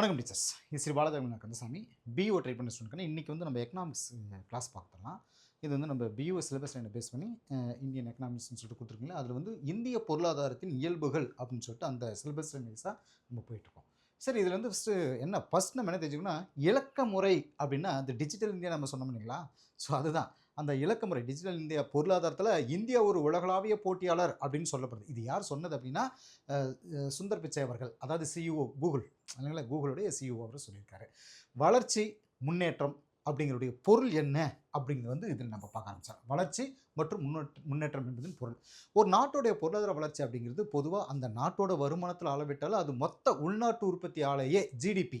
வணக்கம் டீச்சர்ஸ். இது Sri Balatamil Kandasamy. PO try பண்ண ஸ்டூடெண்ட் இன்றைக்கி வந்து நம்ம எக்கனாமிக்ஸ் கிளாஸ் பார்த்துடலாம். இது வந்து நம்ம பிஓ சிலபஸ் என்ன பேஸ் பண்ணி இந்தியன் எக்கனாமிக்ஸ்னு சொல்லிட்டு கொடுத்துருக்கீங்களா? அதில் வந்து இந்திய பொருளாதாரத்தின் இயல்புகள் அப்படின்னு சொல்லிட்டு அந்த சிலபஸ் லைன் நம்ம போயிட்டுருக்கோம் சரி இதில் வந்து ஃபஸ்ட்டு என்ன? ஃபஸ்ட் நம்ம என்ன தெரிஞ்சுக்கணும்னா இலக்க முறை அப்படின்னா அந்த டிஜிட்டல் இந்தியா நம்ம சொன்னோம் இல்லைங்களா? ஸோ அதுதான். அந்த இலக்க முறை டிஜிட்டல் இந்தியா பொருளாதாரத்தில் இந்தியா ஒரு உலகளாவிய போட்டியாளர் அப்படின்னு சொல்லப்படுது. இது யார் சொன்னது அப்படின்னா சுந்தர் பிச்சை அவர்கள் அதாவது சிஇஓ கூகுள். இல்லைங்களா? கூகுளுடைய சிஇஓ அவர் சொல்லியிருக்காரு. வளர்ச்சி முன்னேற்றம் அப்படிங்கிறதுடைய பொருள் என்ன? அப்படிங்கிறது வந்து இதில் நம்ம பார்க்க ஆரம்பிச்சோம் வளர்ச்சி மற்றும் முன்னேற்ற முன்னேற்றம் என்பதின் பொருள். ஒரு நாட்டோடைய பொருளாதார வளர்ச்சி அப்படிங்கிறது பொதுவாக அந்த நாட்டோட வருமானத்தில் அளவிட்டாலும் அது மொத்த உள்நாட்டு உற்பத்தி ஆலையே ஜிடிபி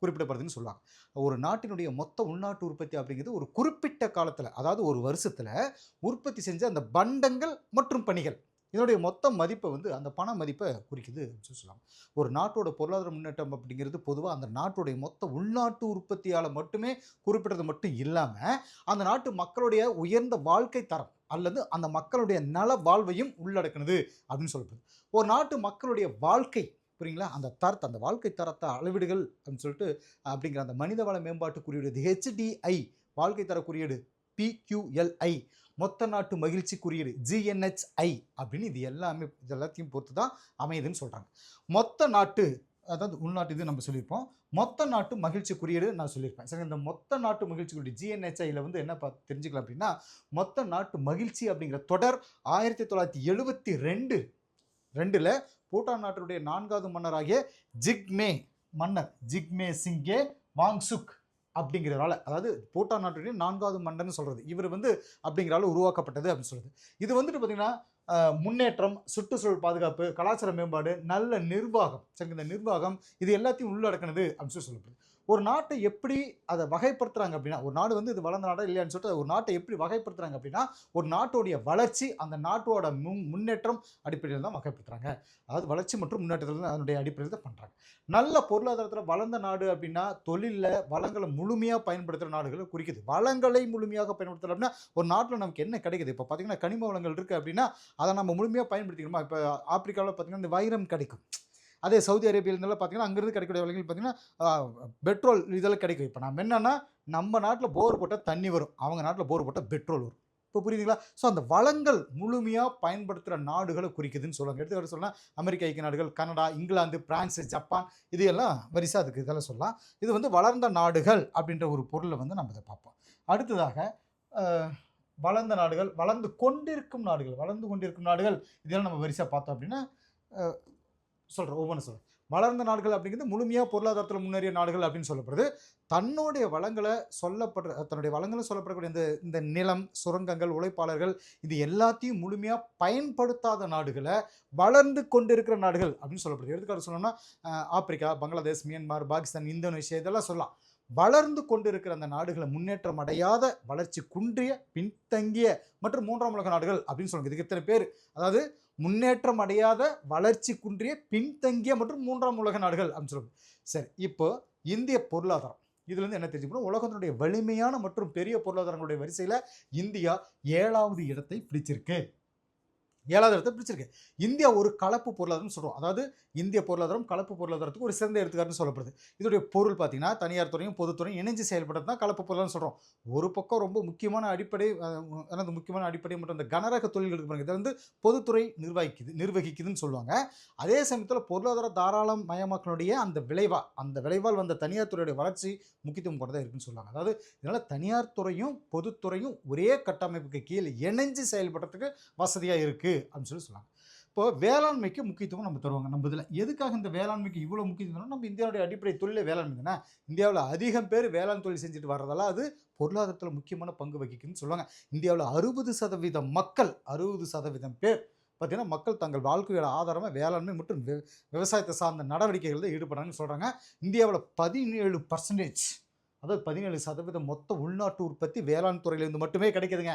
குறிப்பிடப்படுதுன்னு சொல்லுவாங்க. ஒரு நாட்டினுடைய மொத்த உள்நாட்டு உற்பத்தி அப்படிங்கிறது ஒரு குறிப்பிட்ட காலத்தில் அதாவது ஒரு வருஷத்தில் உற்பத்தி செஞ்ச அந்த பண்டங்கள் மற்றும் பணிகள். இதனுடைய மொத்த மதிப்பை வந்து அந்த பண மதிப்பை குறிக்குது அப்படின்னு சொல்லலாம் ஒரு நாட்டோட பொருளாதார முன்னேற்றம் அப்படிங்கிறது பொதுவாக அந்த நாட்டுடைய மொத்த உள்நாட்டு உற்பத்தியால் மட்டுமே குறிப்பிட்டது மட்டும் இல்லாமல் அந்த நாட்டு மக்களுடைய உயர்ந்த வாழ்க்கை தரம் அல்லது அந்த மக்களுடைய நல வாழ்வையும் உள்ளடக்கினது அப்படின்னு சொல்லப்படுது. ஒரு நாட்டு மக்களுடைய வாழ்க்கை புரியுங்களா? அந்த தரத்தை அந்த வாழ்க்கை தரத்தை அளவீடுகள் அப்படின்னு சொல்லிட்டு அப்படிங்கிற அந்த மனித வள மேம்பாட்டு குறியீடு ஹெச்டிஐ வாழ்க்கை தர குறியீடு பிக்யூஎல்ஐ மொத்த நாட்டு மகிழ்ச்சி குறியீடு ஜிஎன்ஹெச்ஐ அப்படின்னு இது எல்லாமே இது எல்லாத்தையும் பொறுத்து தான் அமையுதுன்னு சொல்கிறாங்க மொத்த நாட்டு அதாவது உள்நாட்டு இது நம்ம சொல்லியிருப்போம். மொத்த நாட்டு மகிழ்ச்சி குறியீடு நான் சொல்லியிருப்பேன். சரி இந்த மொத்த நாட்டு மகிழ்ச்சி குறியீடு ஜிஎன்ஹெச்ஐயில் வந்து என்ன பா தெரிஞ்சுக்கலாம் அப்படின்னா மொத்த நாட்டு மகிழ்ச்சி அப்படிங்கிற தொடர் ஆயிரத்தி தொள்ளாயிரத்தி எழுபத்தி ரெண்டு ரெண்டில் பூட்டான் நாட்டினுடைய நான்காவது மன்னராகிய ஜிக்மே மன்னர் ஜிக்மே சிங்கே வாங்சுக் அப்படிங்கிறதால அதாவது பூட்டான் நாட்டுடைய நான்காவது மன்னர்னு சொல்கிறது இவர் வந்து அப்படிங்கிறால உருவாக்கப்பட்டது அப்படின்னு சொல்கிறது இது வந்துட்டு பார்த்திங்கன்னா முன்னேற்றம் சுற்றுச்சூழல் பாதுகாப்பு கலாச்சார மேம்பாடு நல்ல நிர்வாகம். சரி இந்த நிர்வாகம் இது எல்லாத்தையும் உள்ளடக்கினது அப்படின்னு சொல்லி சொல்லப்படுது. ஒரு நாட்டை எப்படி அதை வகைப்படுத்துறாங்க அப்படின்னா ஒரு நாடு வந்து இது வளர்ந்த நாடா இல்லையான்னு சொல்லிட்டு ஒரு நாட்டை எப்படி வகைப்படுத்துறாங்க அப்படின்னா ஒரு நாட்டோடைய வளர்ச்சி அந்த நாட்டோட முன் முன்னேற்றம் அடிப்படையில் தான் வகைப்படுத்துறாங்க. அதாவது வளர்ச்சி மற்றும் முன்னேற்றத்தில் தான் அதனுடைய அடிப்படையில் தான் பண்ணுறாங்க நல்ல பொருளாதாரத்தில் வளர்ந்த நாடு அப்படின்னா தொழிலில் வளங்களை முழுமையாக பயன்படுத்துகிற நாடுகளை குறிக்குது. வளங்களை முழுமையாக பயன்படுத்துகிற அப்படின்னா ஒரு நாட்டில் நமக்கு என்ன கிடைக்குது? இப்போ பார்த்தீங்கன்னா கனிம வளங்கள் இருக்குது அப்படின்னா அதை நம்ம முழுமையாக பயன்படுத்திக்கணுமா இப்போ ஆப்பிரிக்காவில் பார்த்தீங்கன்னா இந்த வைரம் கிடைக்கும். அதே சவுதி அரேபியாவிலாம் பார்த்தீங்கன்னா அங்கேருந்து கிடைக்கக்கூடிய வளங்கள் பார்த்தீங்கன்னா பெட்ரோல் இதெல்லாம் கிடைக்கும். இப்போ நம்ம என்னென்னா நம்ம நாட்டில் போர் போட்டால் தண்ணி வரும். அவங்க நாட்டில் போர் போட்டால் பெட்ரோல் வரும். இப்போ புரியுதுங்களா? ஸோ அந்த வளங்கள் முழுமையாக பயன்படுத்துகிற நாடுகளை குறிக்குதுன்னு சொல்லுவாங்க. எடுத்துக்காட்டு சொல்லலாம் அமெரிக்க ஐக்கிய நாடுகள் கனடா இங்கிலாந்து பிரான்ஸ் ஜப்பான் இது எல்லாம் வரிசா அதுக்கு இதெல்லாம் சொல்லலாம். இது வந்து வளர்ந்த நாடுகள் அப்படின்ற ஒரு பொருளை வந்து நம்ம இதை பார்ப்போம். அடுத்ததாக வளர்ந்த நாடுகள் வளர்ந்து கொண்டிருக்கும் நாடுகள் வளர்ந்து கொண்டிருக்கும் நாடுகள் இதெல்லாம் நம்ம வரிசையாக பார்த்தோம் அப்படின்னா சொல்கிறேன் ஒவ்வொன்று சொல்கிறேன் வளர்ந்த நாடுகள் அப்படிங்கிறது முழுமையாக பொருளாதாரத்தில் முன்னேறிய நாடுகள் அப்படின்னு சொல்லப்படுது. தன்னுடைய வளங்களை சொல்லப்படுற தன்னுடைய வளங்களை சொல்லப்படக்கூடிய இந்த இந்த நிலம் சுரங்கங்கள் உழைப்பாளர்கள் இது எல்லாத்தையும் முழுமையாக பயன்படுத்தாத நாடுகளை வளர்ந்து கொண்டிருக்கிற நாடுகள் அப்படின்னு சொல்லப்படுது. எடுத்துக்காட்டு சொல்லணும்னா Africa Bangladesh Myanmar Pakistan Indonesia இதெல்லாம் சொல்லலாம். வளர்ந்து கொண்டிருக்கிற அந்த நாடுகளை முன்னேற்றம் அடையாத வளர்ச்சி குன்றிய பின்தங்கிய மற்றும் மூன்றாம் உலக நாடுகள் அப்படின்னு சொல்லுங்க இதுக்கு இத்தனை பேர். அதாவது முன்னேற்றம் அடையாத வளர்ச்சி குன்றிய பின்தங்கிய மற்றும் மூன்றாம் உலக நாடுகள் அப்படின்னு சொல்லுங்க சரி இப்போ இந்திய பொருளாதாரம். இதுலேருந்து என்ன தெரிஞ்சுக்கணும்? உலகத்தினுடைய வலிமையான மற்றும் பெரிய பொருளாதாரங்களுடைய வரிசையில் இந்தியா ஏழாவது இடத்தை பிடிச்சிருக்கு. ஏழாவது இடத்தை பிடிச்சிருக்கு இந்தியா ஒரு கலப்பு பொருளாதாரம் சொல்கிறோம் அதாவது இந்திய பொருளாதாரம் கலப்பு பொருளாதாரத்துக்கு ஒரு சிறந்த எடுத்துக்காட்டுன்னு சொல்லப்படுது. இதோடைய பொருள் பார்த்தீங்கன்னா தனியார் துறையும் பொதுத்துறையும் இணைஞ்சு செயல்படுறது தான் கலப்பு பொருளாதாரம் சொல்கிறோம் ஒரு பக்கம் ரொம்ப முக்கியமான அடிப்படை அதாவது முக்கியமான அடிப்படை மற்றும் இந்த கனரக தொழில்களுக்கு பாருங்க. இதை வந்து பொதுத்துறை நிர்வகிக்குது நிர்வகிக்குதுன்னு சொல்லுவாங்க. அதே சமயத்தில் பொருளாதார தாராளம் மயமாக்கலுடைய அந்த விளைவா அந்த விளைவால் வந்த தனியார் துறையுடைய வளர்ச்சி முக்கியத்துவம் கொண்டதாக இருக்குன்னு சொல்லுவாங்க. அதாவது இதனால் தனியார் துறையும் பொதுத்துறையும் ஒரே கட்டமைப்புக்கு கீழே இணைஞ்சு செயல்படுறதுக்கு வசதியாக இருக்குது அப்படின்னு சொல்லி சொல்லுவாங்க இப்போ வேளாண்மைக்கு முக்கியத்துவம் நம்ம தருவாங்க நம்ம இதில். எதுக்காக இந்த வேளாண்மைக்கு இவ்வளோ முக்கியத்துவம் நம்ம இந்தியாவுடைய அடிப்படை தொழிலே வேளாண்மை தானே? இந்தியாவில் அதிகம் பேர் வேளாண் தொழில் செஞ்சுட்டு வர்றதால அது பொருளாதாரத்தில் முக்கியமான பங்கு வகிக்குதுன்னு சொல்லுவாங்க. இந்தியாவில் அறுபது சதவீதம் மக்கள் அறுபது சதவீதம் பேர் பார்த்தீங்கன்னா மக்கள் தங்கள் வாழ்க்கையோட ஆதாரமாக வேளாண்மை மற்றும் விவ- விவசாயத்தை சார்ந்த நடவடிக்கைகள் தான் ஈடுபடுறாங்கன்னு சொல்கிறாங்க இந்தியாவில் பதினேழு பர்சன்டேஜ் அதாவது பதினேழு சதவீதம் மொத்த உள்நாட்டு உற்பத்தி வேளாண் துறையிலேருந்து மட்டுமே கிடைக்குதுங்க.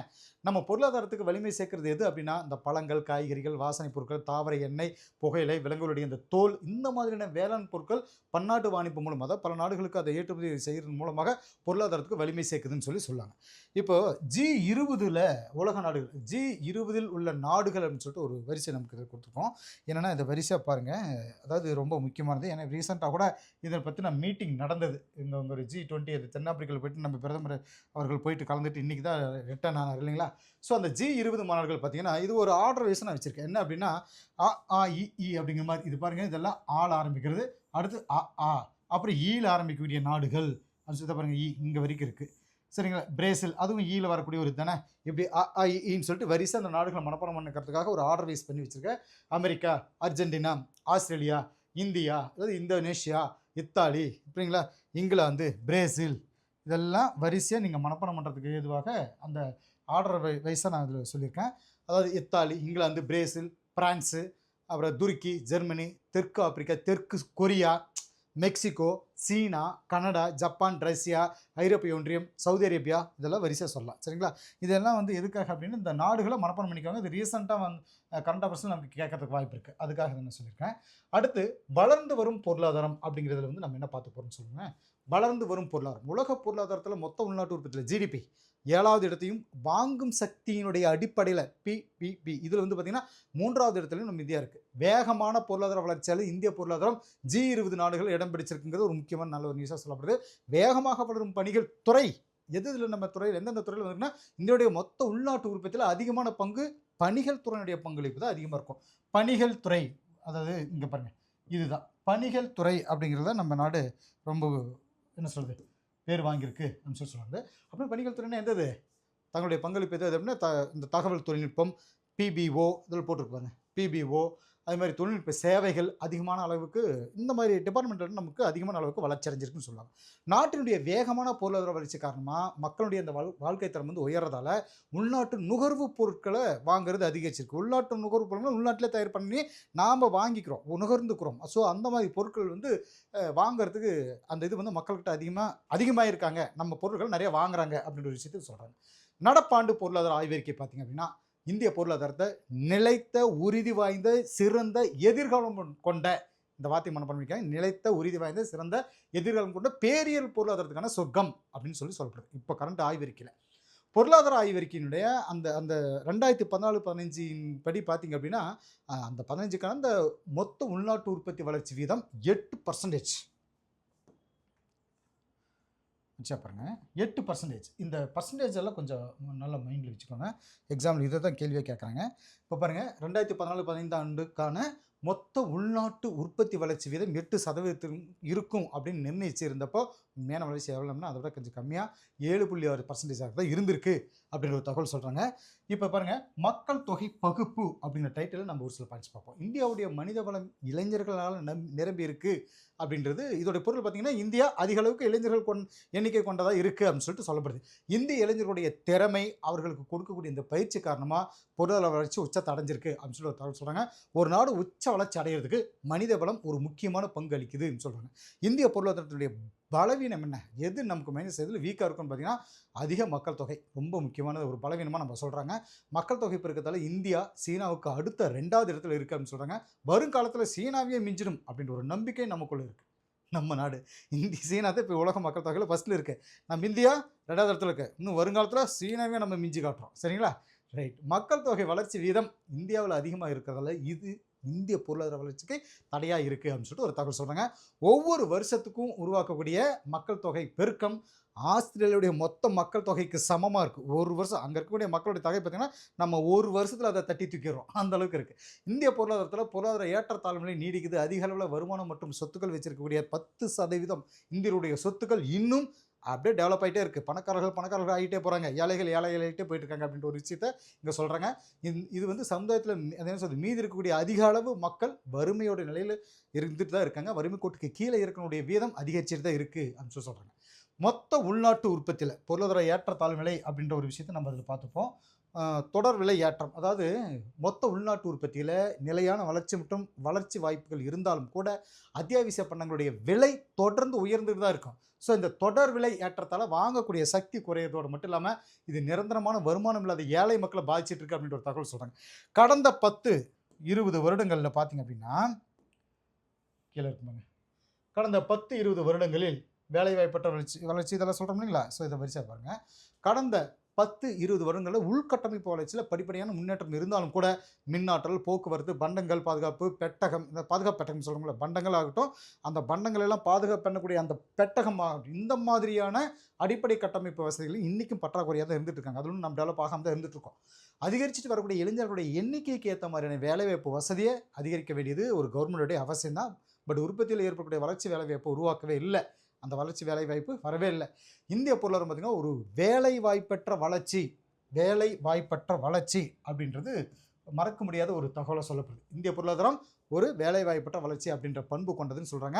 நம்ம பொருளாதாரத்துக்கு வலிமை சேர்க்கறது எது அப்படின்னா இந்த பழங்கள் காய்கறிகள் வாசனை பொருட்கள் தாவர எண்ணெய் புகையிலை விலங்குகளுடைய இந்த தோல் இந்த மாதிரியான வேளாண் பொருட்கள் பன்னாட்டு வாணிப்பு மூலம் அதாவது பல நாடுகளுக்கு அதை ஏற்றுமதி செய்கிறது மூலமாக பொருளாதாரத்துக்கு வலிமை சேர்க்குதுன்னு சொல்லி சொல்லாங்க. இப்போ ஜி இருபதில் உலக நாடுகள் ஜி இருபதில் உள்ள நாடுகள் அப்படின்னு சொல்லிட்டு ஒரு வரிசை நமக்கு இதில் கொடுத்துருக்கோம். என்னென்னா இந்த வரிசை பாருங்கள் அதாவது ரொம்ப முக்கியமானது. ஏன்னா ரீசெண்டாக கூட இதை பற்றின மீட்டிங் நடந்தது. இந்த ஒரு ஜி டுவெண்ட்டி அது தென்னாப்பிரிக்காவில் போயிட்டு நம்ம பிரதமர் அவர்கள் போயிட்டு கலந்துட்டு இன்றைக்கி தான் ரிட்டர்ன் ஆனார் இல்லைங்களா? ஸோ அந்த ஜி இருபது மாநாடுகள் பார்த்தீங்கன்னா இது ஒரு ஆர்டர் வைஸ் நான் வச்சுருக்கேன். என்ன அப்படின்னா ஆ ஆ இ அப்படிங்கிற மாதிரி. இது பாருங்கள் இதெல்லாம் ஆள் ஆரம்பிக்கிறது. அடுத்து அ ஆ. அப்புறம் ஈழ ஆரம்பிக்கக்கூடிய நாடுகள். அப்படின்னு சொல்லி பாருங்கள் ஈ இங்கே வரைக்கும் இருக்குது சரிங்களா? பிரேசில் அதுவும் ஈழ வரக்கூடிய ஒரு தானே? இப்படி அ ஈன்னு சொல்லிட்டு வரிசை அந்த நாடுகளை மனப்பாடம் பண்ணிக்கிறதுக்காக ஒரு ஆர்டர் வைஸ் பண்ணி வச்சுருக்கேன். அமெரிக்கா அர்ஜென்டினா ஆஸ்திரேலியா இந்தியா அதாவது இந்தோனேஷியா இத்தாலி இப்படிங்களா இங்கிலாந்து பிரேசில் இதெல்லாம் வரிசையாக நீங்கள் மனப்பாடம் பண்ணுறதுக்கு ஏதுவாக அந்த ஆர்டர் வை வைஸாக நான் இதில் சொல்லியிருக்கேன். அதாவது இத்தாலி இங்கிலாந்து பிரேசில் பிரான்ஸு அப்புறம் துருக்கி ஜெர்மனி தெற்கு ஆப்பிரிக்கா தெற்கு Korea Mexico China Canada Japan Russia ஐரோப்பிய ஒன்றியம் சவுதி அரேபியா இதெல்லாம் வரிசையாக சொல்லலாம். சரிங்களா? இதெல்லாம் வந்து எதுக்காக அப்படின்னு இந்த நாடுகளை மனப்பாடம் பண்ணிக்கோங்க இது ரீசெண்டாக வந்து கரண்ட் அஃபேர்ஸில் நமக்கு கேட்கறதுக்கு வாய்ப்பு இருக்குது அதுக்காக நான் சொல்லியிருக்கேன். அடுத்து வளர்ந்து வரும் பொருளாதாரம் அப்படிங்கிறதுல வந்து நம்ம என்ன பார்த்து போகிறோம்னு சொல்லுங்கள் வளர்ந்து வரும் பொருளாதாரம். உலக பொருளாதாரத்தில் மொத்த உள்நாட்டு உற்பத்தியில் ஜிடிபி ஏழாவது இடத்தையும் வாங்கும் சக்தியினுடைய அடிப்படையில் பிபிபி இதில் வந்து பார்த்திங்கன்னா மூன்றாவது இடத்துலையும் நம்ம இந்தியா இருக்குது வேகமான பொருளாதார வளர்ச்சியால் இந்திய பொருளாதாரம் ஜி இருபது நாடுகள் இடம் பிடிச்சிருக்குங்கிறது ஒரு முக்கியமான நல்ல ஒரு நியூஸாக சொல்லப்படுது. வேகமாக வளரும் பணிகள் துறை எது இதில் நம்ம துறையில் எந்தெந்த துறையில் வந்துன்னா இந்தியாவுடைய மொத்த உள்நாட்டு உற்பத்தியில் அதிகமான பங்கு பணிகள் துறையினுடைய பங்களிப்பு தான் அதிகமாக இருக்கும். பணிகள் துறை அதாவது இங்கே பாருங்கள் இதுதான். பணிகள் துறை அப்படிங்கிறத நம்ம நாடு ரொம்ப என்ன சொல்கிறது பேர் வாங்கியிருக்கு அப்படின்னு சொல்லி சொல்லுவாங்க அப்புறம் பணிகள் துறைனா எந்தது தங்களுடைய பங்களிப்பு எது? அப்படின்னா த இந்த தகவல் தொழில்நுட்பம் பிபிஓ இதில் போட்டிருப்பாங்க. பிபிஓ அது மாதிரி தொழில்நுட்ப சேவைகள் அதிகமான அளவுக்கு இந்த மாதிரி டிபார்ட்மெண்ட்டில் நமக்கு அதிகமான அளவுக்கு வளர்ச்சி அடைஞ்சிருக்குன்னு சொல்லலாம் நாட்டினுடைய வேகமான பொருளாதார வளர்ச்சி காரணமாக மக்களுடைய அந்த வாழ் வாழ்க்கை தரம் வந்து உயர்றதால உள்நாட்டு நுகர்வு பொருட்களை வாங்குறது அதிகரிச்சிருக்கு. உள்நாட்டு நுகர்வு பொருட்கள் உள்நாட்டிலே தயார் பண்ணி நாம் வாங்கிக்கிறோம் நுகர்ந்துக்கிறோம். ஸோ அந்த மாதிரி பொருட்கள் வந்து வாங்குறதுக்கு அந்த இது வந்து மக்கள்கிட்ட அதிகமாக அதிகமாக இருக்காங்க நம்ம பொருட்கள் நிறைய வாங்குறாங்க அப்படின்ற ஒரு விஷயத்தை சொல்கிறாங்க நடப்பாண்டு பொருளாதார ஆய்வறிக்கை பார்த்தீங்க அப்படின்னா இந்திய பொருளாதாரத்தை நிலைத்த உறுதி வாய்ந்த சிறந்த எதிர்காலம் கொண்ட இந்த வார்த்தை மனப்பாடம் பண்ணிக்காங்க நிலைத்த உறுதி வாய்ந்த சிறந்த எதிர்காலம் கொண்ட பேரியல் பொருளாதாரத்துக்கான சொர்க்கம் அப்படின்னு சொல்லி சொல்லப்படுது. இப்போ கரண்ட் ஆய்வறிக்கையில் பொருளாதார ஆய்வறிக்கையினுடைய அந்த அந்த ரெண்டாயிரத்தி பதினாலு பதினஞ்சின் படி பார்த்தீங்க அப்படின்னா அந்த பதினஞ்சுக்கான அந்த மொத்த உள்நாட்டு உற்பத்தி வளர்ச்சி வீதம் எட்டு பர்சன்டேஜ் வச்சா பாருங்க. எட்டு பர்சன்டேஜ் இந்த பர்சன்டேஜ் எல்லாம் கொஞ்சம் நல்ல மைண்டில் வச்சுக்கோங்க. எக்ஸாம்பிள் இதை தான் கேள்வியாக கேட்குறாங்க. இப்போ பாருங்கள் ரெண்டாயிரத்தி பதினாலு பதினைந்து ஆண்டுக்கான மொத்த உள்நாட்டு உற்பத்தி வளர்ச்சி வீதம் எட்டு சதவீதத்தில் இருக்கும் அப்படின்னு நிர்ணயிச்சிருந்தப்போ உண்மையான வளர்ச்சி எவ்வளோம்னா அதை விட கொஞ்சம் கம்மியாக ஏழு புள்ளி ஆறு பர்சன்டேஜாக தான் இருந்திருக்கு. அப்படின்ற ஒரு தகவல் சொல்கிறாங்க இப்போ பாருங்கள் மக்கள் தொகை பகுப்பு அப்படிங்கிற டைட்டில் நம்ம ஒரு சில பாயிண்ட்ஸ் பார்ப்போம். இந்தியாவுடைய மனித வளம் இளைஞர்களால் நம் நிரம்பி இருக்குது அப்படின்றது இதோடைய பொருள் பார்த்திங்கன்னா இந்தியா அதிக அளவுக்கு இளைஞர்கள் கொண் எண்ணிக்கை கொண்டதாக இருக்குது அப்படின்னு சொல்லிட்டு சொல்லப்படுது. இந்திய இளைஞர்களுடைய திறமை அவர்களுக்கு கொடுக்கக்கூடிய இந்த பயிற்சி காரணமாக பொருளாதார வளர்ச்சி உச்சத்தை அடைஞ்சிருக்கு அப்படின்னு சொல்லி ஒரு தகவல் சொல்கிறாங்க ஒரு நாடு உச்ச வளர்ச்சி அடைகிறதுக்கு மனித வளம் ஒரு முக்கியமான பங்கு அளிக்குதுன்னு சொல்கிறாங்க இந்திய பொருளாதாரத்தினுடைய பலவீனம் என்ன? எது நமக்கு மைனஸ் எதில் வீக்காக இருக்குன்னு பார்த்தீங்கன்னா அதிக மக்கள் தொகை. ரொம்ப முக்கியமான ஒரு பலவீனமாக நம்ம சொல்கிறாங்க மக்கள் தொகை பெருக்கத்தால் இந்தியா சீனாவுக்கு அடுத்த ரெண்டாவது இடத்துல இருக்குது அப்படின்னு சொல்கிறாங்க வருங்காலத்தில் சீனாவே மிஞ்சிடும் அப்படின்ற ஒரு நம்பிக்கை நமக்குள்ளே இருக்குது நம்ம நாடு. இந்தி சீனா தான் இப்போ உலக மக்கள் தொகையில் ஃபஸ்ட்டில் இருக்குது நம்ம இந்தியா ரெண்டாவது இடத்துல இருக்குது இன்னும் வருங்காலத்தில் சீனாவே நம்ம மிஞ்சி காட்டுறோம். சரிங்களா? ரைட் மக்கள் தொகை வளர்ச்சி வீதம் இந்தியாவில் அதிகமாக இருக்கிறதால இது இந்திய பொருளாதார வளர்ச்சிக்கு தடையாக இருக்குது அப்படின்னு சொல்லிட்டு ஒரு தகவல் சொல்கிறாங்க ஒவ்வொரு வருஷத்துக்கும் உருவாக்கக்கூடிய மக்கள் தொகை பெருக்கம் ஆஸ்திரேலியாவுடைய மொத்த மக்கள் தொகைக்கு சமமாக இருக்குது ஒரு வருஷம் அங்கே இருக்கக்கூடிய மக்களுடைய தொகை பார்த்திங்கன்னா நம்ம ஒரு வருஷத்தில் அதை தட்டி தூக்கிடுறோம். அந்த அளவுக்கு இருக்குது இந்திய பொருளாதாரத்தில் பொருளாதார ஏற்றத்தாழ்வுகளை நீடிக்குது. அதிக அளவில் வருமானம் மற்றும் சொத்துக்கள் வச்சிருக்கக்கூடிய பத்து சதவீதம் இந்தியருடைய சொத்துக்கள் இன்னும் அப்படியே டெவலப் ஆகிட்டே இருக்குது பணக்காரர்கள் பணக்காரர்கள் ஆகிட்டே போகிறாங்க ஏழைகள் ஏழைகள் ஆகிட்டே போயிட்டு இருக்காங்க அப்படின்ற ஒரு விஷயத்த இங்கே சொல்கிறாங்க இது வந்து சமுதாயத்தில் என்ன சொல்றது? மீதி இருக்கக்கூடிய அதிக அளவு மக்கள் வறுமையோட நிலையில் இருந்துட்டு தான் இருக்காங்க. வறுமை கோட்டுக்கு கீழே இருக்கக்கூடிய வீதம் அதிகரிச்சுட்டு தான் இருக்குது அப்படின்னு சொல்லி சொல்கிறாங்க மொத்த உள்நாட்டு உற்பத்தியில் பொருளாதார ஏற்றத்தாழ்வு நிலை அப்படின்ற ஒரு விஷயத்தை நம்ம அதில் பார்த்துப்போம். தொடர் விலை ஏற்றம். அதாவது மொத்த உள்நாட்டு உற்பத்தியில் நிலையான வளர்ச்சி மற்றும் வளர்ச்சி வாய்ப்புகள் இருந்தாலும் கூட அத்தியாவசிய பண்டங்களுடைய விலை தொடர்ந்து உயர்ந்துட்டு தான் இருக்கும். ஸோ இந்த தொடர் விலை ஏற்றத்தால் வாங்கக்கூடிய சக்தி குறையிறதோடு மட்டும் இல்லாமல் இது நிரந்தரமான வருமானம் இல்லாத ஏழை மக்களை பாதிச்சிட்டு இருக்கு அப்படின்ற ஒரு தகவல் சொல்கிறாங்க கடந்த பத்து இருபது வருடங்களில் பார்த்தீங்க அப்படின்னா கீழே இருக்குமாங்க கடந்த பத்து இருபது வருடங்களில் வேலைவாய்ப்பற்ற வளர்ச்சி வளர்ச்சி இதெல்லாம் சொல்கிறோம் இல்லைங்களா? ஸோ இதை வரிசையாக பாருங்கள் கடந்த பத்து இருபது வருடங்களில் உள்கட்டமைப்பு வளர்ச்சியில் படிப்படியான முன்னேற்றம் இருந்தாலும் கூட மின்னாற்றல் போக்குவரத்து பண்டங்கள் பாதுகாப்பு பெட்டகம் இந்த பாதுகாப்பு பெட்டகம் சொல்கிறோம்ல பண்டங்கள் ஆகட்டும் அந்த பண்டங்கள் எல்லாம் பாதுகாப்பு பண்ணக்கூடிய அந்த பெட்டகம் ஆகட்டும் இந்த மாதிரியான அடிப்படை கட்டமைப்பு வசதிகள் இன்றைக்கும் பற்றாக்குறையாக தான் இருந்துட்டு இருக்காங்க. அதுவும் நம்ம டெவலப் ஆகாமல் தான் இருந்துட்டு இருக்கோம். அதிகரிச்சுட்டு வரக்கூடிய இளைஞர்களுடைய எண்ணிக்கைக்கு ஏற்ற மாதிரியான வேலைவாய்ப்பு வசதியை அதிகரிக்க வேண்டியது ஒரு கவர்மெண்ட்டுடைய அவசியம் தான் பட் உற்பத்தியில் ஏற்படக்கூடிய வளர்ச்சி வேலைவாய்ப்பை உருவாக்கவே இல்லை. அந்த வளர்ச்சி வேலைவாய்ப்பு வரவே இல்லை. இந்திய பொருளாதாரம் பார்த்திங்கன்னா ஒரு வேலை வாய்ப்பற்ற வளர்ச்சி வேலை வாய்ப்பற்ற வளர்ச்சி அப்படின்றது மறக்க முடியாத ஒரு தகவலை சொல்லப்படுது. இந்திய பொருளாதாரம் ஒரு வேலை வாய்ப்பற்ற வளர்ச்சி அப்படின்ற பண்பு கொண்டதுன்னு சொல்கிறாங்க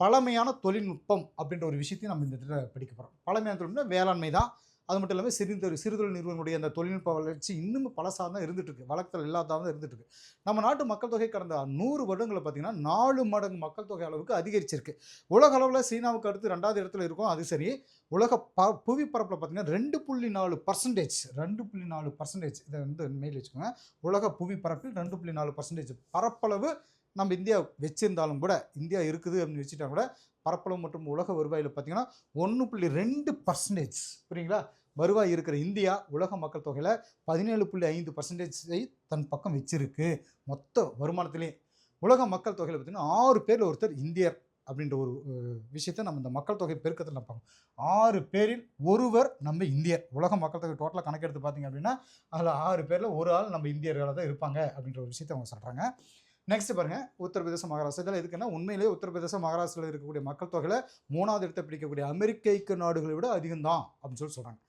பழமையான தொழில்நுட்பம் அப்படின்ற ஒரு விஷயத்தையும் நம்ம இந்த இடத்துல படிக்க போகிறோம் பழமையான தொழில்நுட்பம் வேளாண்மை தான். அது மட்டும் இல்லாமல் சிறு சிறுதொழில் நிறுவனுடைய அந்த தொழில்நுட்ப வளர்ச்சி இன்னும் பழசாக தான் இருந்துட்டுருக்கு. வழக்கத்தில் இல்லாதான் தான் இருக்கு நம்ம நாட்டு மக்கள் தொகை கடந்த நூறு வருடங்களை பார்த்தீங்கன்னா நாலு மடங்கு மக்கள் தொகை அளவுக்கு அதிகரிச்சிருக்கு. உலக அளவில் சீனாவுக்கு அடுத்து ரெண்டாவது இடத்துல இருக்கும். அது சரி உலக ப புவி பரப்பில் பார்த்தீங்கன்னா ரெண்டு புள்ளி நாலு பர்சன்டேஜ் ரெண்டு புள்ளி நாலு பர்சன்டேஜ் இதை வந்து மெயில் வச்சுக்கோங்க. உலக புவி பரப்பில் ரெண்டு புள்ளி நாலு பர்சன்டேஜ் பரப்பளவு நம்ம இந்தியா வச்சிருந்தாலும் கூட இந்தியா இருக்குது அப்படின்னு வச்சுட்டா கூட பரப்பளவு மற்றும் உலக வருவாயில் பார்த்தீங்கன்னா ஒன்று புள்ளி ரெண்டு பர்சன்டேஜ் புரியுங்களா? வருவாய் இருக்கிற இந்தியா உலக மக்கள் தொகையில் பதினேழு புள்ளி ஐந்து பர்சன்டேஜை தன் பக்கம் வச்சிருக்கு. மொத்த வருமானத்திலையும். உலக மக்கள் தொகையில் பார்த்தீங்கன்னா ஆறு பேரில் ஒருத்தர் இந்தியர் அப்படின்ற ஒரு விஷயத்தை நம்ம இந்த மக்கள் தொகை பெருக்கத்தில் நம்ம ஆறு பேரில் ஒருவர் நம்ம இந்தியர். உலக மக்கள் தொகை டோட்டலாக கணக்கெடுத்து பார்த்தீங்க அப்படின்னா அதில் ஆறு பேரில் ஒரு ஆள் நம்ம இந்தியர்களாக தான் இருப்பாங்க அப்படின்ற ஒரு விஷயத்தை அவங்க சொல்கிறாங்க நெக்ஸ்ட் பாருங்க உத்தரப்பிரதேச மகாராஷ்டிரா. இதில் எதுக்குன்னா உண்மையிலேயே உத்தரப்பிரதேச மகாராஷ்டிராவில் இருக்கக்கூடிய மக்கள் தொகையில் மூணாவது இடத்தை பிடிக்கக்கூடிய அமெரிக்க ஐக்கிய நாடுகளை விட அதிகம்தான் அப்படின்னு சொல்லி சொல்கிறாங்க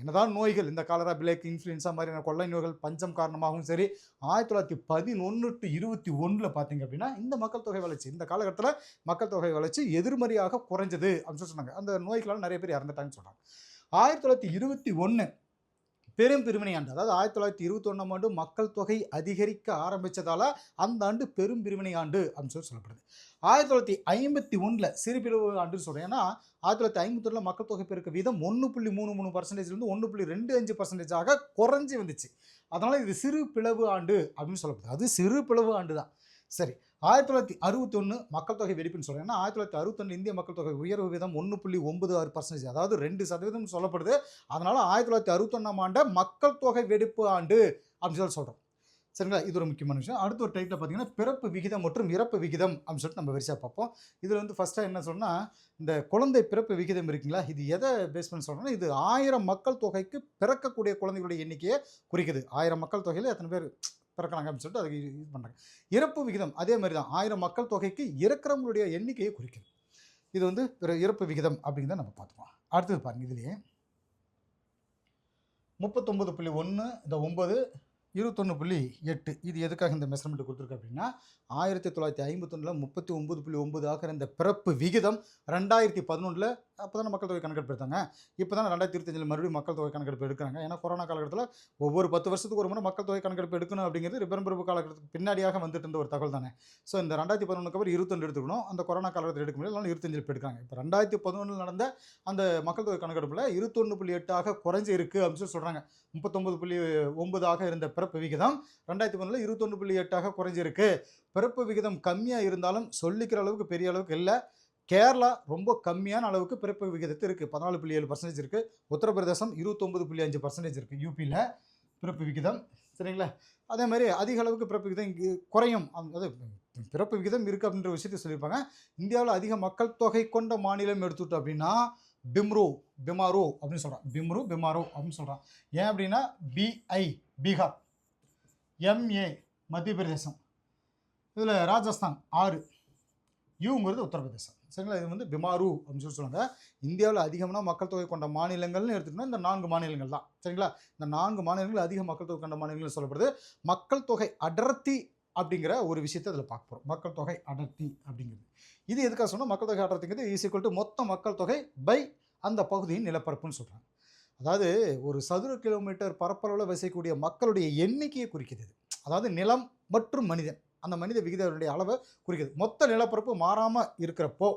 என்னதான் நோய்கள் இந்த காலரா பிளேக் இன்ஃப்ளூயன்ஸா மாதிரியான கொள்ளை நோய்கள் பஞ்சம் காரணமாகவும் சரி ஆயிரத்தி தொள்ளாயிரத்தி பதினொன்று டு இருபத்தி ஒன்றில் பார்த்தீங்க அப்படின்னா இந்த மக்கள் தொகை வளர்ச்சி இந்த காலகட்டத்தில் மக்கள் தொகை வளர்ச்சி எதிர்மறையாக குறைஞ்சது அப்படின்னு சொல்லி சொன்னாங்க. அந்த நோய்களால் நிறைய பேர் இறந்துட்டாங்கன்னு சொல்கிறாங்க ஆயிரத்தி தொள்ளாயிரத்தி இருபத்தி ஒன்று பெரும் பிரிவினையாண்டு அதாவது ஆயிரத்தி தொள்ளாயிரத்தி இருபத்தி ஒன்றாம் ஆண்டு மக்கள் தொகை அதிகரிக்க ஆரம்பித்ததால் அந்த ஆண்டு பெரும் பிரிவினை ஆண்டு அப்படின்னு சொல்லி சொல்லப்படுது. ஆயிரத்தி தொள்ளாயிரத்தி ஐம்பத்தி ஒன்றில் சிறுபிரிவு ஆண்டுன்னு சொல்கிறேன் ஏன்னா ஆயிரத்தி தொள்ளாயிரத்தி ஐம்பத்தி ஒன்றில் மக்கள் தொகை பெருக்க வீதம் ஒன்று புள்ளி மூணு மூணு பர்சன்டேஜ்லேருந்து ஒன்று புள்ளி ரெண்டு அஞ்சு பர்சன்டேஜாக குறைஞ்சி வந்துச்சு. அதனால் இது சிறு பிளவு ஆண்டு அப்படின்னு சொல்லப்படுது. அது சிறு பிளவு ஆண்டு தான் சரி. ஆயிரத்தி தொள்ளாயிரத்தி அறுபத்தொன்று மக்கள் தொகை வெடிப்புன்னு சொல்கிறேன் ஏன்னா ஆயிரத்தி தொள்ளாயிரத்தி அறுபத்தொன்று இந்திய மக்கள் தொகை உயர்வு வீதம் ஒன்று புள்ளி ஒன்பது ஆறு பர்சன்டேஜ் அதாவது ரெண்டு சதவீதம் சொல்லப்படுது. அதனால் ஆயிரத்தி தொள்ளாயிரத்தி அறுபத்தொன்னாம் ஆண்டை மக்கள் தொகை வெடிப்பு ஆண்டு அப்படின்னு சொல்லி சொல்கிறோம் சரிங்களா? இது ஒரு முக்கியமான விஷயம். அடுத்த ஒரு டைட்டில் பார்த்தீங்கன்னா பிறப்பு விகிதம் மற்றும் இறப்பு விகிதம் அப்படின்னு சொல்லிட்டு நம்ம வரிசையாக பார்ப்போம். இதில் வந்து ஃபஸ்ட்டாக என்ன சொன்னால் இந்த குழந்தை பிறப்பு விகிதம் இருக்குங்களா? இது எதை பேஸ் பண்ணி சொல்கிறோன்னா இது ஆயிரம் மக்கள் தொகைக்கு பிறக்கக்கூடிய குழந்தைகளுடைய எண்ணிக்கையை குறிக்குது. ஆயிரம் மக்கள் தொகையில் எத்தனை பேர் பிறக்கிறாங்க அப்படின்னு சொல்லிட்டு அதுக்கு இது பண்ணுறாங்க இறப்பு விகிதம் அதே மாதிரி தான். ஆயிரம் மக்கள் தொகைக்கு இறக்குறவங்களுடைய எண்ணிக்கையை குறிக்குது இது வந்து பிற- இறப்பு விகிதம் அப்படிங்கிறத நம்ம பார்த்துக்கலாம். அடுத்தது பாருங்கள் இதுலேயே. முப்பத்தொம்பது புள்ளி ஒன்று இந்த ஒம்பது இருபத்தொன்று புள்ளி எட்டு இது எதுக்காக இந்த மெஷர்மெண்ட் கொடுத்துருக்கு அப்படின்னா ஆயிரத்தி தொள்ளாயிரத்தி ஐம்பத்தொன்னில் முப்பத்தி ஒம்பது புள்ளி ஒம்பது ஆகிற இந்த பிறப்பு விகிதம் ரெண்டாயிரத்தி பதினொன்றில் அப்போ தானே மக்கள் தொகை கணக்கெடுப்பு எடுத்தாங்க இப்போ தான் ரெண்டாயிரத்தி இருபத்தஞ்சில் மறுபடியும் மக்கள் தொகை கணக்கெடுப்பு எடுக்கிறாங்க ஏன்னா கொரோனா காலகட்டத்தில் ஒவ்வொரு பத்து வருஷத்துக்கு ஒரு முறை மக்கள் தொகை கணக்கெடுப்பு எடுக்கணும் அப்படிங்கிறது பெரும்பிறப்பு காலகட்டத்துக்கு பின்னாடியாக வந்துட்டு இருந்த ஒரு தகவல் தானே. ஸோ இந்த ரெண்டாயிரத்தி பதினொன்றுக்கு அப்புறம் இருபத்தொன்று எடுத்துக்கணும். அந்த கொரோனா காலகட்டத்தில் எடுக்க முடியல இருபத்தஞ்சில் இப்போ எடுக்கிறாங்க இப்போ ரெண்டாயிரத்தி பதினொன்றில் நடந்த அந்த மக்கள் தொகை கணக்கெடுப்பில் இருபத்தொன்று புள்ளி எட்டாக குறைஞ்சி இருக்குது அப்படின்னு சொல்லி சொல்கிறாங்க முப்பத்தொம்பது புள்ளி ஒன்பதாக இருந்த பிறப்பு விகிதம் ரெண்டாயிரத்தி பதினொன்றில் இருபத்தொன்று புள்ளி எட்டாக குறைஞ்சிருக்கு. பிறப்பு விகிதம் கம்மியாக இருந்தாலும் சொல்லிக்கிற அளவுக்கு பெரிய அளவுக்கு இல்லை. கேரளா ரொம்ப கம்மியான அளவுக்கு பிறப்பு விகிதத்து இருக்குது பதினாலு புள்ளி ஏழு பர்சன்டேஜ் இருக்குது உத்தரப்பிரதேசம் இருபத்தொம்பது புள்ளி அஞ்சு பர்சன்டேஜ் இருக்குது யூபியில் பிறப்பு விகிதம். சரிங்களா? அதே மாதிரி அதிக அளவுக்கு பிறப்பு விகிதம் குறையும். அதாவது அது பிறப்பு விகிதம் இருக்குது அப்படின்ற விஷயத்தை சொல்லியிருப்பாங்க. இந்தியாவில் அதிக மக்கள் தொகை கொண்ட மாநிலம் எடுத்துட்டோம் அப்படின்னா பிம்ரோ பிமாரோ அப்படின்னு சொல்கிறான் பிம்ரு பிமாரோ அப்படின்னு சொல்கிறான் ஏன் அப்படின்னா பிஐ பீகார். எம்ஏ மத்திய பிரதேசம் இதில் ராஜஸ்தான் ஆறு. யூங்கிறது உத்தரப்பிரதேசம். சரிங்களா? இது வந்து பிமாரு அப்படின்னு சொல்லி சொல்லுவாங்க. இந்தியாவில் அதிகமான மக்கள் தொகை கொண்ட மாநிலங்கள்னு எடுத்துக்கிட்டோம்னா இந்த நான்கு மாநிலங்கள் தான். சரிங்களா? இந்த நான்கு மாநிலங்கள் அதிக மக்கள் தொகை கொண்ட மாநிலங்கள் சொல்லப்படுது. மக்கள் தொகை அடர்த்தி அப்படிங்கிற ஒரு விஷயத்தை அதில் பார்க்க போகிறோம் மக்கள் தொகை அடர்த்தி அப்படிங்கிறது. இது எதுக்காக சொன்னால் மக்கள் தொகை அடர்த்திங்கிறது ஈஸ் ஈக்குவல் டு மொத்த மக்கள் தொகை பை அந்த பகுதியின் நிலப்பரப்புன்னு சொல்கிறாங்க அதாவது ஒரு சதுர கிலோமீட்டர் பரப்பளவில் வசிக்கக்கூடிய மக்களுடைய எண்ணிக்கையை குறிக்குது அதாவது நிலம் மற்றும் மனிதன். அந்த மனித விகிதனுடைய அளவை குறிக்குது. மொத்த நிலப்பரப்பு மாறாமல் இருக்கிறப்போ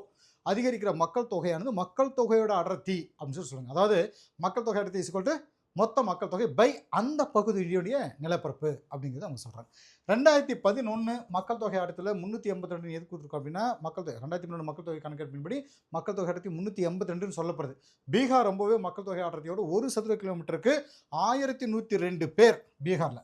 அதிகரிக்கிற மக்கள் தொகையானது மக்கள் தொகையோட அடர்த்தி அப்படின்னு சொல்லி சொல்லுங்கள் அதாவது மக்கள் தொகை அடர்த்தி இஸ்கொல்ட்டு மொத்த மக்கள் தொகை பை அந்த பகுதியுடைய நிலப்பரப்பு அப்படிங்கிறது அவங்க சொல்கிறாங்க ரெண்டாயிரத்தி பதினொன்று மக்கள் தொகை அடத்தில் முந்நூற்றி எண்பத்தி ரெண்டு எது கொடுத்துருக்கோம் அப்படின்னா மக்கள் தொகை ரெண்டாயிரத்தி பதினொன்று மக்கள் தொகை கணக்கெடுப்பின்படி மக்கள் தொகை அடர்த்தி முந்நூற்றி எண்பத்தி ரெண்டுன்னு சொல்லப்படுது. பீகார் ரொம்பவே மக்கள் தொகை அடர்த்தியோட ஒரு சதுர கிலோமீட்டருக்கு ஆயிரத்தி நூற்றி ரெண்டு பேர் பீகாரில்.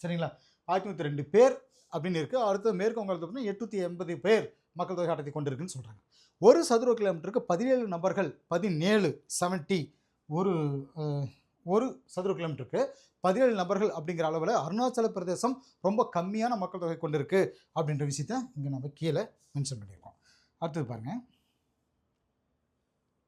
சரிங்களா? ஆயிரத்தி நூற்றி ரெண்டு பேர் அப்படின்னு இருக்குது அடுத்து மேற்கு வங்காளத்தை பார்த்தீங்கன்னா எட்நூற்றி எண்பது பேர் மக்கள் தொகை அடர்த்தி கொண்டிருக்குன்னு சொல்கிறாங்க ஒரு சதுர கிலோமீட்டருக்கு பதினேழு நபர்கள் பதினேழு செவன்ட்டி ஒரு ஒரு சதுர கிலோமீட்டருக்கு பதினேழு நபர்கள் அப்படிங்கிற அளவில் அருணாச்சல பிரதேசம் ரொம்ப கம்மியான மக்கள் தொகை கொண்டிருக்கு அப்படின்ற விஷயத்த இங்கே நம்ம கீழே மென்ஷன் பண்ணியிருக்கோம். அடுத்தது பாருங்கள்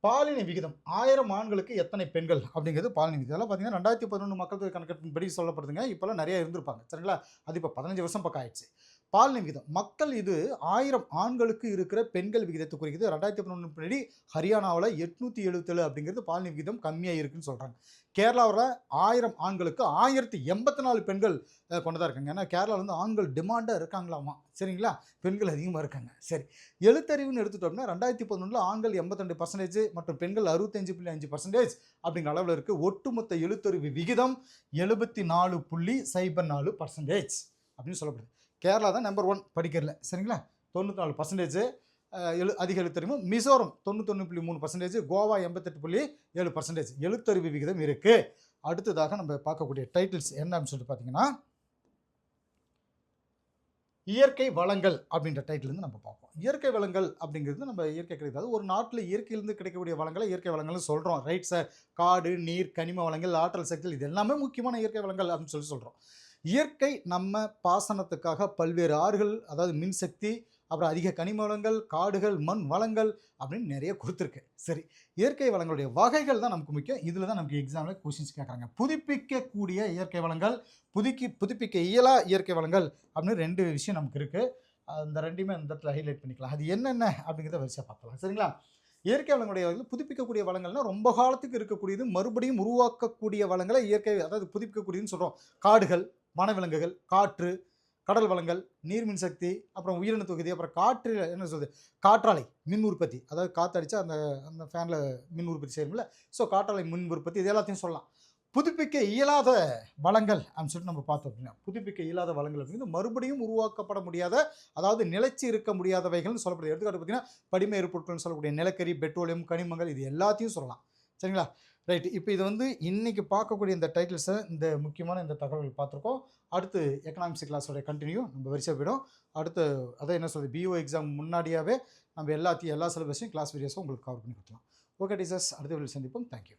பாலின விகிதம். ஆயிரம் ஆண்களுக்கு எத்தனை பெண்கள்? அப்படிங்கிறது பாலின விகிதம். அதெல்லாம் பார்த்தீங்கன்னா ரெண்டாயிரத்தி பதினொன்று மக்கள் தொகை கணக்கெடுப்பின்படி சொல்லப்படுதுங்க. இப்போல்லாம் நிறைய இருந்திருப்பாங்க. சரிங்களா? அது இப்போ பதினஞ்சு வருஷம் பக்கம் ஆயிடுச்சு. பாலின விகிதம் மக்கள் இது ஆயிரம் ஆண்களுக்கு இருக்கிற பெண்கள் விகிதத்தை குறிக்குது. ரெண்டாயிரத்தி பதினொன்று பின்னாடி ஹரியானாவில் எட்நூற்றி எழுபத்தேழு அப்படிங்கிறது பாலின விகிதம் கம்மியாக இருக்குன்னு சொல்கிறாங்க கேரளாவில் ஆயிரம் ஆண்களுக்கு ஆயிரத்தி எண்பத்தி நாலு பெண்கள் கொண்டதாக இருக்காங்க. ஏன்னா கேரளாவில் வந்து ஆண்கள் டிமாண்டாக இருக்காங்களாமா? சரிங்களா? பெண்கள் அதிகமாக இருக்காங்க. சரி. எழுத்தறிவுன்னு எடுத்துட்டோம்னா ரெண்டாயிரத்தி பதினொன்றில் ஆண்கள் எண்பத்தெண்டு பர்சன்டேஜ் மற்றும் பெண்கள் அறுபத்தஞ்சு புள்ளி அஞ்சு பர்சன்டேஜ் அப்படிங்கிற அளவில் இருக்குது ஒட்டுமொத்த எழுத்தறிவு விகிதம் எழுபத்தி நாலு புள்ளி சைபர் நாலு பர்சன்டேஜ் அப்படின்னு சொல்லப்படுது. கேரளா தான் நம்பர் ஒன் படிக்கிறதுல. சரிங்களா? தொண்ணூற்றி நாலு பர்சன்டேஜ் எழு அதிக எழுத்தறிவு. மிசோரம் தொண்ணூத்தொன்று புள்ளி மூணு பர்சன்டேஜ் கோவா எண்பத்தெட்டு புள்ளி ஏழு பர்சன்டேஜ் எழுத்தறிவு விகிதம் இருக்குது அடுத்ததாக நம்ம பார்க்கக்கூடிய டைட்டில்ஸ் என்ன அப்படின்னு சொல்லிட்டு பார்த்தீங்கன்னா இயற்கை வளங்கள் அப்படின்ற டைட்டிலிருந்து நம்ம பார்ப்போம். இயற்கை வளங்கள் அப்படிங்கிறது நம்ம இயற்கை கிடைக்காது. ஒரு நாட்டில் இயற்கையிலிருந்து கிடைக்கக்கூடிய வளங்களை இயற்கை வளங்கள்னு சொல்கிறோம் ரைட் சார் காடு நீர் கனிம வளங்கள் ஆற்றல் சக்திகள் இது எல்லாமே முக்கியமான இயற்கை வளங்கள் அப்படின்னு சொல்லி சொல்கிறோம் இயற்கை நம்ம பாசனத்துக்காக பல்வேறு ஆறுகள் அதாவது மின்சக்தி அப்புறம் அதிக கனிம வளங்கள் காடுகள் மண் வளங்கள் அப்படின்னு நிறைய கொடுத்துருக்கு. சரி இயற்கை வளங்களுடைய வகைகள் தான் நமக்கு முக்கியம். இதில் தான் நமக்கு எக்ஸாமில் கொஷின்ஸ் கேட்குறாங்க. புதுப்பிக்கக்கூடிய இயற்கை வளங்கள் புதுக்கி புதுப்பிக்க இயலா இயற்கை வளங்கள் அப்படின்னு ரெண்டு விஷயம் நமக்கு இருக்குது அந்த ரெண்டுமே அந்த இடத்துல ஹைலைட் பண்ணிக்கலாம். அது என்னென்ன அப்படிங்கிறத வரிசையாக பார்க்கலாம் சரிங்களா? இயற்கை வளங்களுடைய வகையில் புதுப்பிக்கக்கூடிய வளங்கள்னால் ரொம்ப காலத்துக்கு இருக்கக்கூடியது மறுபடியும் உருவாக்கக்கூடிய வளங்களை இயற்கை அதாவது புதுப்பிக்கக்கூடியதுன்னு சொல்கிறோம் காடுகள் வனவிலங்குகள் காற்று கடல் வளங்கள் நீர் மின்சக்தி அப்புறம் உயிரின தொகுதி அப்புறம் காற்று என்ன சொல்றது? காற்றாலை மின் உற்பத்தி. அதாவது காற்றடிச்சா அந்த அந்த ஃபேனில் மின் உற்பத்தி செய்யணும்ல ஸோ காற்றாலை மின் உற்பத்தி இது எல்லாத்தையும் சொல்லலாம். புதுப்பிக்க இயலாத வளங்கள் அப்படின்னு சொல்லிட்டு நம்ம பார்த்தோம் அப்படின்னா புதுப்பிக்க இயலாத வளங்கள் அப்படிங்கிறது மறுபடியும் உருவாக்கப்பட முடியாத அதாவது நிலைச்சி இருக்க முடியாதவைகள்னு சொல்லப்படுது. எடுத்துக்காட்டு பார்த்தீங்கன்னா படிமை எரிபொருட்கள்னு சொல்லக்கூடிய நிலக்கரி பெட்ரோலியம் கனிமங்கள் இது எல்லாத்தையும் சொல்லலாம். சரிங்களா? ரைட். இப்போ இது வந்து இன்றைக்கி பார்க்கக்கூடிய இந்த டைட்டில்ஸை இந்த முக்கியமான இந்த தகவல்கள் பார்த்துருக்கோம். அடுத்து எக்கனாமிக்ஸ் கிளாஸோட கண்டினியூ நம்ம வரிசை போயிடும். அடுத்து அதை என்ன சொல்றது? பிஓ எக்ஸாம் முன்னாடியாவே நம்ம எல்லாத்தையும் எல்லா சிலபஸையும் கிளாஸ் வீடியோஸும் உங்களுக்கு கவர் பண்ணி கொடுக்கலாம் ஓகே டீச்சர்ஸ் அடுத்த வீடியோ சந்திப்போம். Thank you